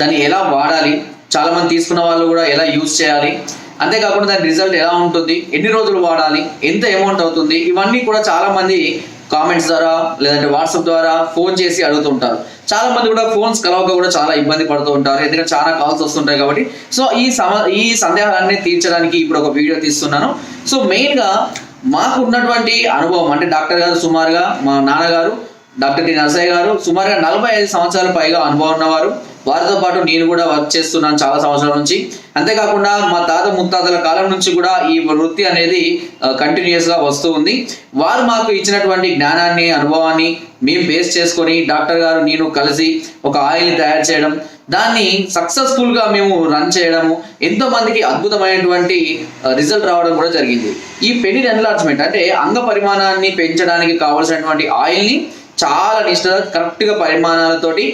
దాన్ని ఎలా వాడాలి? చాలా మంది తీసుకున్న వాళ్ళు కూడా ఎలా యూజ్ చేయాలి? అంతేకాకుండా దాని రిజల్ట్ ఎలా ఉంటుంది? ఎన్ని రోజులు వాడాలి? ఎంత అమౌంట్ అవుతుంది? ఇవన్నీ కూడా చాలా మంది కామెంట్స్ ద్వారా లేదంటే వాట్సాప్ ద్వారా ఫోన్ చేసి అడుగుతుంటారు. చాలా మంది కూడా ఫోన్స్ కలవక కూడా చాలా ఇబ్బంది పడుతూ ఉంటారు. ఎందుకంటే చాలా కాల్స్ వస్తుంటాయి కాబట్టి. సో ఈ సమ ఈ సందేహాలన్నీ తీర్చడానికి ఇప్పుడు ఒక వీడియో తీస్తున్నాను. సో మెయిన్గా మాకు ఉన్నటువంటి అనుభవం అంటే డాక్టర్ గారు సుమారుగా మా నాన్నగారు డాక్టర్ టి నరసయ్య గారు సుమారుగా నలభై ఐదు సంవత్సరాల పైగా అనుభవం ఉన్నవారు. వారితో పాటు నేను కూడా వర్క్ చేస్తున్నాను చాలా సంవత్సరాల నుంచి. అంతేకాకుండా మా తాత ముత్తాతల కాలం నుంచి కూడా ఈ వృత్తి అనేది కంటిన్యూస్గా వస్తూ ఉంది. వారు మాకు ఇచ్చినటువంటి జ్ఞానాన్ని అనుభవాన్ని మేము బేస్ చేసుకొని డాక్టర్ గారు నేను కలిసి ఒక ఆయిల్ని తయారు చేయడం దాన్ని సక్సెస్ఫుల్గా మేము రన్ చేయడము ఎంతో మందికి అద్భుతమైనటువంటి రిజల్ట్ రావడం కూడా జరిగింది. ఈ పెనిల్ ఎన్లార్జ్మెంట్ అంటే అంగ పరిమాణాన్ని పెంచడానికి కావలసినటువంటి ఆయిల్ని చాలా నిష్ఠగా కరెక్ట్గా పరిమాణాలతోటి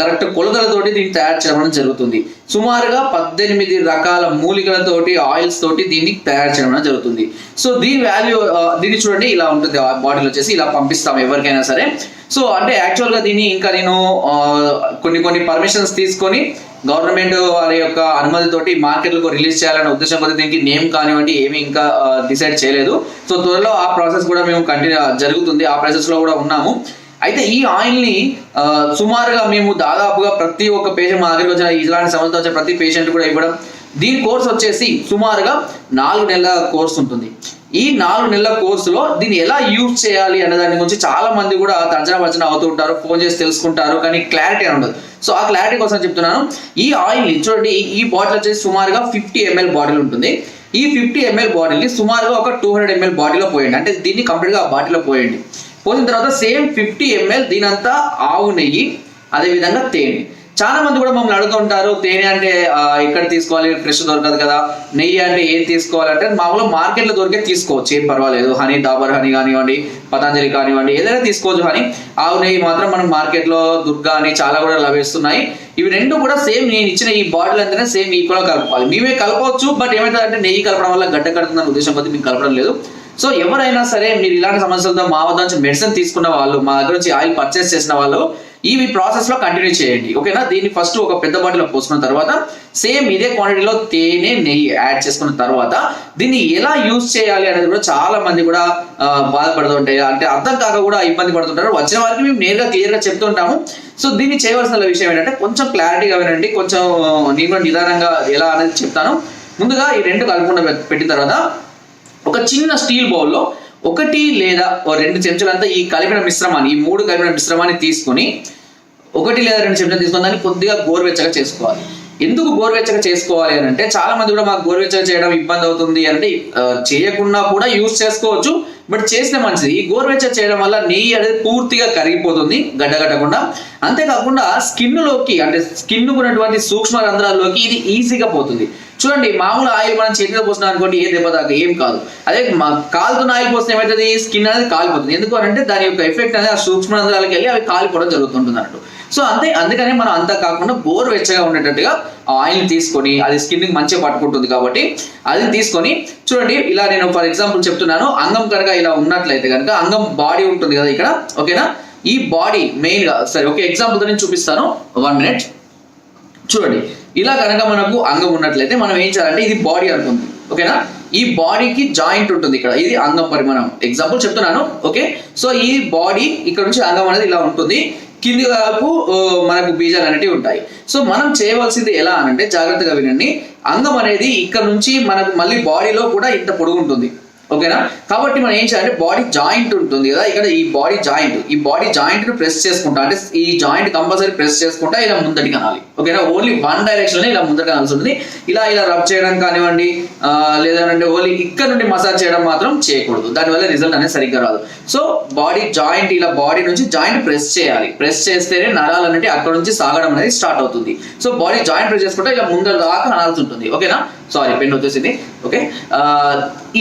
కరెక్ట్ కొలతలతోటి దీన్ని తయారు చేయడం జరుగుతుంది. సుమారుగా పద్దెనిమిది రకాల మూలికలతోటి ఆయిల్స్ తోటి దీన్ని తయారు చేయడం జరుగుతుంది. సో దీని వాల్యూ దీన్ని చూడండి ఇలా ఉంటుంది బాటిల్ వచ్చేసి ఇలా పంపిస్తాం ఎవరికైనా సరే. సో అంటే యాక్చువల్గా దీన్ని ఇంకా నేను కొన్ని కొన్ని పర్మిషన్స్ తీసుకొని గవర్నమెంట్ వారి యొక్క అనుమతితోటి మార్కెట్లకు రిలీజ్ చేయాలనే ఉద్దేశం కొద్ది దీనికి నేమ్ కానివ్వండి ఏమి ఇంకా డిసైడ్ చేయలేదు. సో త్వరలో ఆ ప్రాసెస్ కూడా మేము కంటిన్యూ జరుగుతుంది. ఆ ప్రాసెస్లో కూడా ఉన్నాము. అయితే ఈ ఆయిల్ని సుమారుగా మేము దాదాపుగా ప్రతి ఒక్క పేషెంట్ మా దగ్గరికి వచ్చిన ఇలాంటి సమస్యతో వచ్చే ప్రతి పేషెంట్ కూడా ఇవ్వడం. దీని కోర్స్ వచ్చేసి సుమారుగా నాలుగు నెలల కోర్స్ ఉంటుంది. ఈ నాలుగు నెలల కోర్సులో దీన్ని ఎలా యూజ్ చేయాలి అనే దాని గురించి చాలా మంది కూడా తర్జన భర్జన అవుతూ ఉంటారు ఫోన్ చేసి తెలుసుకుంటారు కానీ క్లారిటీ ఉండదు. సో ఆ క్లారిటీ కోసం చెప్తున్నాను. ఈ ఆయిల్ చూడండి ఈ బాటిల్ వచ్చేసి సుమారుగా ఫిఫ్టీ ఎంఎల్ బాటిల్ ఉంటుంది. ఈ ఫిఫ్టీ ఎంఎల్ బాటిల్ని సుమారుగా ఒక టూ హండ్రెడ్ ఎంఎల్ బాటిల్లో పోయండి. అంటే దీన్ని కంప్లీట్గా ఆ బాటిల్లో పోయండి. పోసిన తర్వాత సేమ్ ఫిఫ్టీ ఎంఎల్ దీనంతా ఆవు నెయ్యి అదేవిధంగా తేనె. చాలా మంది కూడా మమ్మల్ని అడుగుతుంటారు తేనె అంటే ఎక్కడ తీసుకోవాలి? ఫ్రెష్ దొరకదు కదా. నెయ్యి అంటే ఏం తీసుకోవాలంటే మామూలుగా మార్కెట్లో దొరికే తీసుకోవచ్చు. ఏం పర్వాలేదు. హనీ డాబర్ హనీ కానివ్వండి పతంజలి కానివ్వండి ఏదైనా తీసుకోవచ్చు హనీ. ఆవు నెయ్యి మాత్రం మనం మార్కెట్లో దుర్గా అని చాలా కూడా లభిస్తున్నాయి. ఇవి రెండు కూడా సేమ్ నేను ఇచ్చిన ఈ బాటిల్ అంతనే సేమ్ ఈక్వల్ కలపాలి. మేమే కలపవచ్చు బట్ ఏమవుతుందంటే నెయ్యి కలపడం వల్ల గడ్డ కడుతుందన్న ఉద్దేశం కొద్ది మీకు కలపడం లేదు. సో ఎవరైనా సరే మీరు ఇలాంటి సమస్యలతో మా వద్ద నుంచి మెడిసిన్ తీసుకున్న వాళ్ళు మా దగ్గర నుంచి ఆయిల్ పర్చేస్ చేసిన వాళ్ళు ఇవి ప్రాసెస్లో కంటిన్యూ చేయండి. ఓకేనా దీన్ని ఫస్ట్ ఒక పెద్ద బాటిలో పోసుకున్న తర్వాత సేమ్ ఇదే క్వాంటిటీలో తేనె నెయ్యి యాడ్ చేసుకున్న తర్వాత దీన్ని ఎలా యూజ్ చేయాలి అనేది కూడా చాలా మంది కూడా బాధపడుతుంటాయి అంటే అర్థం కాక కూడా ఇబ్బంది పడుతుంటారు. వచ్చిన వారికి మేము నేరుగా క్లియర్గా చెప్తుంటాము సో దీన్ని చేయవలసిన విషయం ఏంటంటే కొంచెం క్లారిటీగా వినండి. కొంచెం నేను నిదానంగా ఎలా అనేది చెప్తాను. ముందుగా ఈ రెండు కలుపుకుండా పెట్టిన తర్వాత ఒక చిన్న స్టీల్ బౌల్లో ఒకటి లేదా రెండు చెంచాలంతా ఈ కలిపిన మిశ్రమాన్ని ఈ మూడు కలిపిన మిశ్రమాన్ని తీసుకొని ఒకటి లేదా రెండు చెంచాలు తీసుకొని దాన్ని కొద్దిగా గోరువెచ్చగా చేసుకోవాలి. ఎందుకు గోరువెచ్చగా చేసుకోవాలి అని అంటే చాలా మంది కూడా మాకు గోరువెచ్చగా చేయడం ఇబ్బంది అవుతుంది అంటే చేయకుండా కూడా యూజ్ చేసుకోవచ్చు. బట్ చేస్తే మంచిది. ఈ గోరువెచ్చ చేయడం వల్ల నెయ్యి అనేది పూర్తిగా కరిగిపోతుంది గడ్డగట్టకుండా. అంతేకాకుండా స్కిన్లోకి అంటే స్కిన్ ఉన్నటువంటి సూక్ష్మ రంధ్రాల్లోకి ఇది ఈజీగా పోతుంది. చూడండి మామూలు ఆయిల్ మనం చేతిలో పోసినాం అనుకోండి ఏ దెబ్బ దాకా ఏం కాదు. అదే మా కాలుతున్న ఆయిల్ పోస్తే ఏమవుతుంది స్కిన్ అనేది కాలిపోతుంది. ఎందుకు అని అంటే దాని యొక్క ఎఫెక్ట్ అనేది ఆ సూక్ష్మ రంధ్రాలకు వెళ్ళి అవి కాలిపోవడం జరుగుతుంటుంది అన్నట్టు. సో అంతే అందుకనే మనం అంతా కాకుండా బోర్ వెచ్చగా ఉండేటట్టుగా ఆ ఆయిల్ తీసుకొని అది స్కిన్కి మంచిగా పట్టుకుంటుంది కాబట్టి అది తీసుకొని చూడండి ఇలా నేను ఫర్ ఎగ్జాంపుల్ చెప్తున్నాను. అంగం కనుక ఇలా ఉన్నట్లయితే కనుక అంగం బాడీ ఉంటుంది కదా ఇక్కడ ఓకేనా? ఈ బాడీ మెయిన్గా సరే ఓకే ఎగ్జాంపుల్ నేను చూపిస్తాను. వన్ మినిట్ చూడండి ఇలా కనుక మనకు అంగం ఉన్నట్లయితే మనం ఏం చేయాలంటే ఇది బాడీ అనుకుంది ఓకేనా? ఈ బాడీకి జాయింట్ ఉంటుంది ఇక్కడ ఇది అంగం పరిమాణం. ఎగ్జాంపుల్ చెప్తున్నాను ఓకే? సో ఈ బాడీ ఇక్కడ నుంచి అంగం అనేది ఇలా ఉంటుంది. కింది వైపు మనకు బీజాలు అనేటివి ఉంటాయి. సో మనం చేయవలసింది ఎలా అనంటే జాగ్రత్తగా వినండి. అంగం అనేది ఇక్కడ నుంచి మనకు మళ్ళీ బాడీలో కూడా ఇంత పొడుగు ఉంటుంది. ఓకేనా? కాబట్టి మనం ఏం చేయాలంటే బాడీ జాయింట్ ఉంటుంది కదా ఇక్కడ ఈ బాడీ జాయింట్ ఈ బాడీ జాయింట్ను ప్రెస్ చేసుకుంటా అంటే ఈ జాయింట్ కంపల్సరీ ప్రెస్ చేసుకుంటా ఇలా ముందటికి అనాలి ఓకేనా? ఓన్లీ వన్ డైరెక్షన్ ఇలా ముందటికి అనాల్సి ఉంటుంది. ఇలా ఇలా రబ్ చేయడం కానివ్వండి లేదంటే ఓన్లీ ఇక్కడ నుండి మసాజ్ చేయడం మాత్రం చేయకూడదు. దానివల్ల రిజల్ట్ అనేది సరిగ్గా రాదు. సో బాడీ జాయింట్ ఇలా బాడీ నుంచి జాయింట్ ప్రెస్ చేయాలి. ప్రెస్ చేస్తేనే నరాలు అనేవి అక్కడ నుంచి సాగడం అనేది స్టార్ట్ అవుతుంది. సో బాడీ జాయింట్ ప్రెస్ చేసుకుంటే ఇలా ముందర దాకా అనాల్సి ఉంటుంది. ఓకేనా? సారీ పెన్ వచ్చేసింది. ఓకే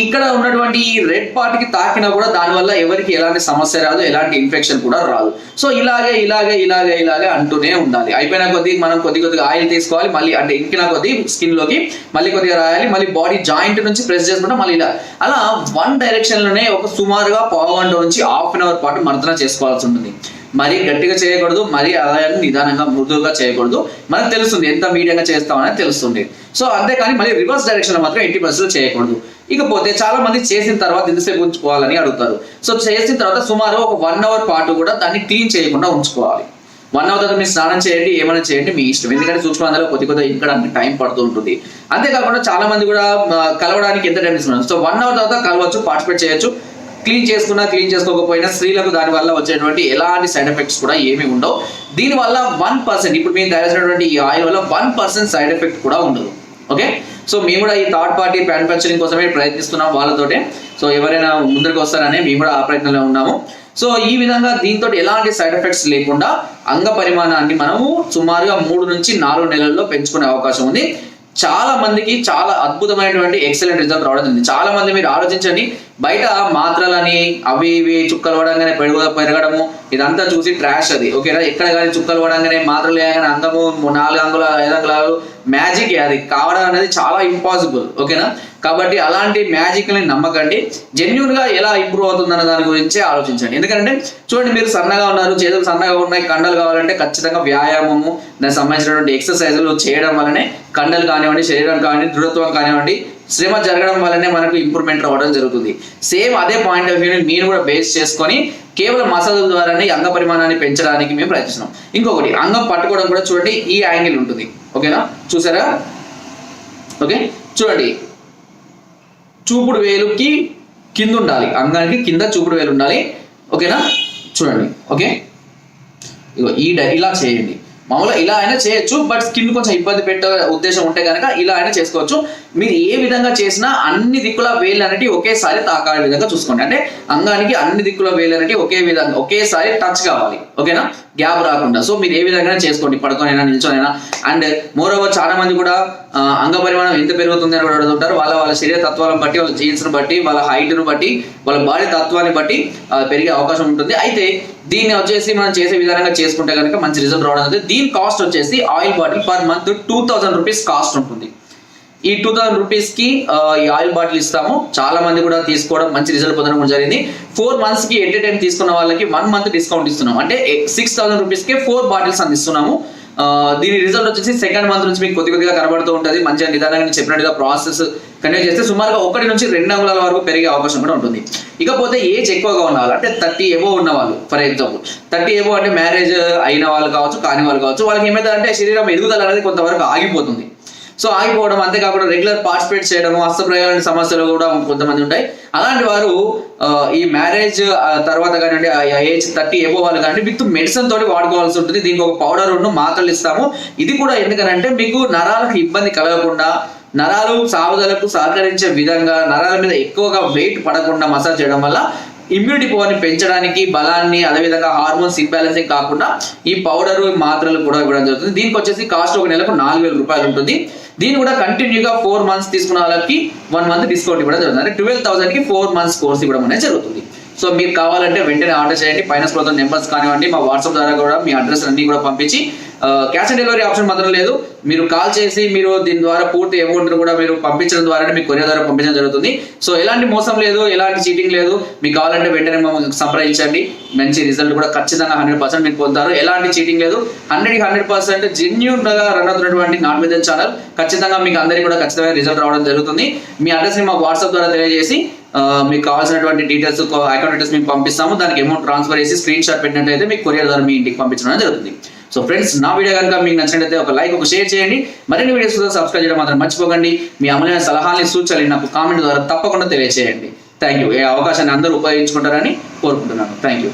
ఇక్కడ ఉన్నటువంటి ఈ రెడ్ పార్ట్కి తాకినా కూడా దానివల్ల ఎవరికి ఎలాంటి సమస్య రాదు ఎలాంటి ఇన్ఫెక్షన్ కూడా రాదు. సో ఇలాగే ఇలాగే ఇలాగే ఇలాగే అంటూనే ఉండాలి. అయిపోయిన కొద్దీ మనం కొద్ది కొద్దిగా ఆయిల్ తీసుకోవాలి మళ్ళీ అంటే ఇంకిన కొద్దీ స్కిన్లోకి మళ్ళీ కొద్దిగా రాయాలి మళ్ళీ బాడీ జాయింట్ నుంచి ప్రెస్ చేసుకుంటే మళ్ళీ ఇలా. అలా వన్ డైరెక్షన్లోనే ఒక సుమారుగా పావు గంట నుంచి హాఫ్ అన్ అవర్ పాటు మర్దన చేసుకోవాల్సి ఉంటుంది. మరీ గట్టిగా చేయకూడదు మరీ అలాగే నిదానంగా మృదువుగా చేయకూడదు. మనకు తెలుస్తుంది ఎంత మీడియంగా చేస్తామనేది తెలుస్తుంది. సో అంతేకాని మళ్ళీ రివర్స్ డైరెక్షన్లో మాత్రం ఎట్టి పరిస్థితులు చేయకూడదు. ఇకపోతే చాలా మంది చేసిన తర్వాత ఎంతసేపు ఉంచుకోవాలని అడుగుతారు. సో చేసిన తర్వాత సుమారు ఒక వన్ అవర్ పాటు కూడా దాన్ని క్లీన్ చేయకుండా ఉంచుకోవాలి. వన్ అవర్ తర్వాత మీరు స్నానం చేయండి ఏమైనా చేయండి మీ ఇష్టం. ఎందుకంటే సూక్ష్మాంధాలు కొద్ది కొద్దిగా ఇక్కడ టైం పడుతూ ఉంటుంది. అంతేకాకుండా చాలా మంది కూడా కలవడానికి ఎంత టైం తీసుకున్నారు? సో వన్ అవర్ తర్వాత కలవచ్చు పార్టిసిపేట్ చేయొచ్చు. క్లీన్ చేసుకున్నా క్లీన్ చేసుకోకపోయినా స్త్రీలకు దాని వల్ల వచ్చేటువంటి ఎలాంటి సైడ్ ఎఫెక్ట్స్ కూడా ఏమీ ఉండవు. దీని వల్ల వన్ పర్సెంట్ ఇప్పుడు మేము తయారు చేసినటువంటి ఈ ఆయిల్ వల్ల వన్ పర్సెంట్ సైడ్ ఎఫెక్ట్ కూడా ఉండదు. ఓకే? సో మేము కూడా ఈ థర్డ్ పార్టీ మ్యానుఫ్యాక్చరింగ్ కోసమే ప్రయత్నిస్తున్నాం వాళ్ళతోటే. సో ఎవరైనా ముందరికి వస్తారని మేము కూడా ఆ ప్రయత్నంలో ఉన్నాము. సో ఈ విధంగా దీంతో ఎలాంటి సైడ్ ఎఫెక్ట్స్ లేకుండా అంగ పరిమాణాన్ని మనము సుమారుగా మూడు నుంచి నాలుగు నెలల్లో పెంచుకునే అవకాశం ఉంది. చాలా మందికి చాలా అద్భుతమైనటువంటి ఎక్సలెంట్ రిజల్ట్ రావడం జరిగింది. చాలా మంది మీరు ఆలోచించండి బయట మాత్రలని అవి ఇవి చుక్కలు పడంగానే పెరుగు పెరగడము ఇదంతా చూసి ట్రాష్ అది. ఓకేనా ఎక్కడ కానీ చుక్కలు పడంగానే మాత్రలు వేయగానే అంగము నాలుగు అంగుల ఐదు అంగుళాలు మ్యాజిక్ అది. కావడం అనేది చాలా ఇంపాసిబుల్ ఓకేనా కాబట్టి అలాంటి మ్యాజిక్ని నమ్మకండి. జెన్యున్గా ఎలా ఇంప్రూవ్ అవుతుందన్న దాని గురించి ఆలోచించండి. ఎందుకంటే చూడండి మీరు సన్నగా ఉన్నారు చేతులు సన్నగా ఉన్నాయి కండలు కావాలంటే ఖచ్చితంగా వ్యాయామము దానికి సంబంధించినటువంటి ఎక్సర్సైజులు చేయడం వల్లనే కండలు కానివ్వండి శరీరం కానివ్వండి దృఢత్వం కానివ్వండి శ్రమ జరగడం వల్లనే మనకు ఇంప్రూవ్మెంట్ రావడం జరుగుతుంది. సేమ్ అదే పాయింట్ ఆఫ్ వ్యూని మీరు కూడా బేస్ చేసుకొని కేవలం మసాజ్ ద్వారానే అంగ పరిమాణాన్ని పెంచడానికి మేము ప్రయత్నిస్తున్నాం. ఇంకొకటి అంగం పట్టుకోవడం కూడా చూడండి ఈ యాంగిల్ ఉంటుంది. ఓకేనా? చూసారా? ఓకే? చూడండి చూపుడు వేలుకి కింద ఉండాలి అంగానికి కింద చూపుడు వేలు ఉండాలి ఓకేనా? చూడండి. ఓకే? ఇగో ఈ డై ఇలా చేయండి. మామూలుగా ఇలా అయినా చేయొచ్చు బట్ స్కిన్ కొంచెం ఇబ్బంది పెట్టే ఉద్దేశం ఉంటే కనుక ఇలా అయినా చేసుకోవచ్చు. మీరు ఏ విధంగా చేసినా అన్ని దిక్కుల వేలు అనేవి ఒకేసారి తాకాడే విధంగా చూసుకోండి. అంటే అంగానికి అన్ని దిక్కుల వేలు అనేవి ఒకే విధంగా ఒకేసారి టచ్ కావాలి. ఓకేనా? గ్యాప్ రాకుండా. సో మీరు ఏ విధంగా చేసుకోండి. పడుకోనైనా నిల్చోనైనా. అండ్ మోర్ ఓవర్ చాలా మంది కూడా అంగ పరిమాణం ఎంత పెరుగుతుంది అని కూడా అడుగుతుంటారు. వాళ్ళ వాళ్ళ శరీర తత్వాలను బట్టి వాళ్ళ జీన్స్ను బట్టి వాళ్ళ హైట్ను బట్టి వాళ్ళ బాడీ తత్వాన్ని బట్టి పెరిగే అవకాశం ఉంటుంది. అయితే దీన్ని వచ్చేసి మనం చేసే విధానంగా చేసుకుంటే కనుక మంచి రిజల్ట్ రావడం జరుగుతుంది. దీని కాస్ట్ వచ్చేసి oil bottle per month two thousand rupees cost ఉంటుంది. ఈ టూ థౌసండ్ రూపీస్కి ఈ ఆయిల్ బాటిల్ ఇస్తాము. చాలా మంది కూడా తీసుకోవడం మంచి రిజల్ట్ పొందడం కూడా జరిగింది. ఫోర్ మంత్స్కి ఎట్ ఏ టైం తీసుకున్న వాళ్ళకి వన్ మంత్ డిస్కౌంట్ ఇస్తున్నాం అంటే సిక్స్ థౌసండ్ రూపీస్కి ఫోర్ బాటిల్స్ అందిస్తున్నాము. దీని రిజల్ట్ వచ్చేసి సెకండ్ మంత్ నుంచి మీకు కొద్ది కొద్దిగా కనబడుతూ ఉంటుంది. మంచిగా నిదానంగా చెప్పినట్టుగా ప్రాసెస్ కంటిన్యూ చేస్తే సుమారుగా ఒకటి నుంచి రెండు అంగుళాల వరకు పెరిగే అవకాశం కూడా ఉంటుంది. ఇకపోతే ఏజ్ ఎక్కువగా ఉన్న వాళ్ళు అంటే థర్టీ ఎబో ఉన్న వాళ్ళు ఫర్ ఎగ్జాంపుల్ థర్టీ ఎబో అంటే మ్యారేజ్ అయిన వాళ్ళు కావచ్చు కాని వాళ్ళు కావచ్చు వాళ్ళకి ఏమైందంటే శరీరం ఎదుగుదల అనేది కొంతవరకు ఆగిపోతుంది. సో ఆగిపోవడం అంతేకాకుండా రెగ్యులర్ పార్టిసిపేట్ చేయడము హస్తప్రయోగ సమస్యలు కూడా కొంతమంది ఉంటాయి. అలాంటి వారు ఈ మ్యారేజ్ తర్వాత కానివ్వండి ఏజ్ థర్టీ ఎబో వాళ్ళు కానీ విత్ మెడిసిన్ తోటి వాడుకోవాల్సి ఉంటుంది. దీనికి ఒక పౌడర్ రెండు మాత్రలు ఇస్తాము. ఇది కూడా ఎందుకనంటే మీకు నరాలకు ఇబ్బంది కలగకుండా నరాలు సాగుదలకు సహకరించే విధంగా నరాల మీద ఎక్కువగా వెయిట్ పడకుండా మసాజ్ చేయడం వల్ల ఇమ్యూనిటీ పవర్ని పెంచడానికి బలాన్ని అదేవిధంగా హార్మోన్స్ ఇంబ్యాలెన్సింగ్ కాకుండా ఈ పౌడర్ మాత్రలు కూడా ఇవ్వడం జరుగుతుంది. దీనికి వచ్చేసి కాస్ట్ ఒక నెలకు నాలుగు వేల రూపాయలు ఉంటుంది. దీన్ని కూడా కంటిన్యూగా ఫోర్ మంత్స్ తీసుకున్న వాళ్ళకి వన్ మంత్ డిస్కౌంట్ ఇవ్వడం జరుగుతుంది. అంటే ట్వెల్వ్ థౌసండ్కి ఫోర్ మంత్స్ కోర్స్ ఇవ్వడం అనేది జరుగుతుంది. సో మీరు కావాలంటే వెంటనే ఆర్డర్ చేయండి. పైన స్క్రోల్ నెంబర్స్ కానివ్వండి మా వాట్సాప్ ద్వారా కూడా మీ అడ్రస్ అన్ని కూడా పంపించి క్యాష్ ఆన్ డెలివరీ ఆప్షన్ మాత్రం లేదు. మీరు కాల్ చేసి మీరు దీని ద్వారా పూర్తి అమౌంట్ కూడా మీరు పంపించడం ద్వారా మీకు కొరియర్ ద్వారా పంపించడం జరుగుతుంది. సో ఎలాంటి మోసం లేదు ఎలాంటి చీటింగ్ లేదు. మీకు కావాలంటే వెంటనే మమ్మల్ని సంప్రదించండి. మంచి రిజల్ట్ కూడా ఖచ్చితంగా హండ్రెడ్ పర్సెంట్ మీకు పొందుతారు. ఎలాంటి చీటింగ్ లేదు. హండ్రెడ్ హండ్రెడ్ పర్సెంట్ జెన్యున్గా రన్ అవుతున్నటువంటి నాన్ విజన్ ఛానల్ ఖచ్చితంగా మీకు అందరికీ కూడా ఖచ్చితమైన రిజల్ట్ రావడం జరుగుతుంది. మీ అడ్రస్ని మాకు వాట్సాప్ ద్వారా తెలియజేసి మీకు కావాల్సినటువంటి డీటెయిల్స్ అకౌంట్ డీటెయిల్స్ మీకు పంపిస్తాము. దానికి అమౌంట్ ట్రాన్స్ఫర్ చేసి స్క్రీన్ షాట్ పెట్టినట్లయితే మీకు కొరియర్ ద్వారా మీ ఇంటికి పంపించడం జరుగుతుంది. సో ఫ్రెండ్స్ నా వీడియో కనుక మీకు నచ్చినట్లయితే ఒక లైక్ ఒక షేర్ చేయండి. మరిన్ని వీడియోస్ సబ్స్క్రైబ్ చేయడం మాత్రం మర్చిపోకండి. మీ అమలైన సలహాలని సూచనలు నాకు కామెంట్ ద్వారా తప్పకుండా తెలియజేయండి థ్యాంక్ యూ ఏ అవకాశాన్ని అందరూ ఉపయోగించుకుంటారని కోరుకుంటున్నాను. Thank you